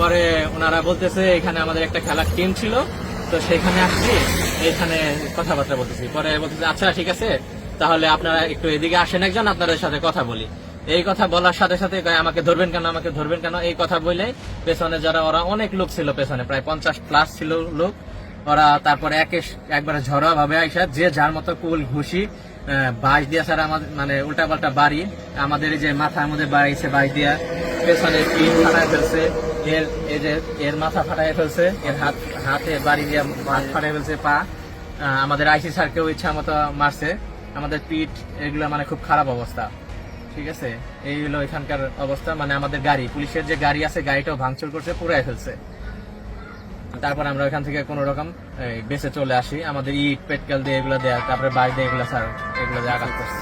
পরে ওনারা বলতেছে, এখানে আমাদের একটা খেলার টিম ছিল, তো সেখানে আসছি, এখানে কথাবার্তা বলতেছি। পরে বলতেছে আচ্ছা ঠিক আছে, তাহলে আপনারা একটু এদিকে আসেন একজন, আপনাদের সাথে কথা বলি। এই কথা বলার সাথে সাথে আমাকে ধরবেন কেন, আমাকে ধরবেন কেন? এই কথা বলে পেছনে যারা, ওরা অনেক লোক ছিল পেছনে, প্রায় পঞ্চাশ প্লাস ছিল লোক। ওরা তারপরে একে একবারে ঝড়া ভাবে আইসা, যে যার মতো কুল ঘুষি বাঁশ দিয়া স্যার আমাদের মানে উল্টা পাল্টা বাড়ি, আমাদের যে মাথার মধ্যে বাড়িছে, বাঁশ দিয়া, পেছনে ফেলছে। এর যে এর মাথা ফাটায় ফেলছে, এর হাত, হাতে বাড়ি দিয়া হাত ফাটায় ফেলছে, পা। আমাদের আইসি স্যারকেও ইচ্ছা মতো মারছে। আমাদের পিঠ, এগুলো মানে খুব খারাপ অবস্থা। ঠিক আছে? এই হলো এখানকার অবস্থা। মানে আমাদের গাড়ি, পুলিশের যে গাড়ি আছে, গাড়িটাও ভাঙচুর করছে পুরাই ফেলছে। তারপর আমরা ওখান থেকে কোনো রকম বেঁচে চলে আসি। আমাদের ইট, পেটকেল দিয়ে এগুলো দেয়া, তারপরে বাড়ি দিয়ে এগুলো স্যার এগুলো দিয়ে আঘাত করছে।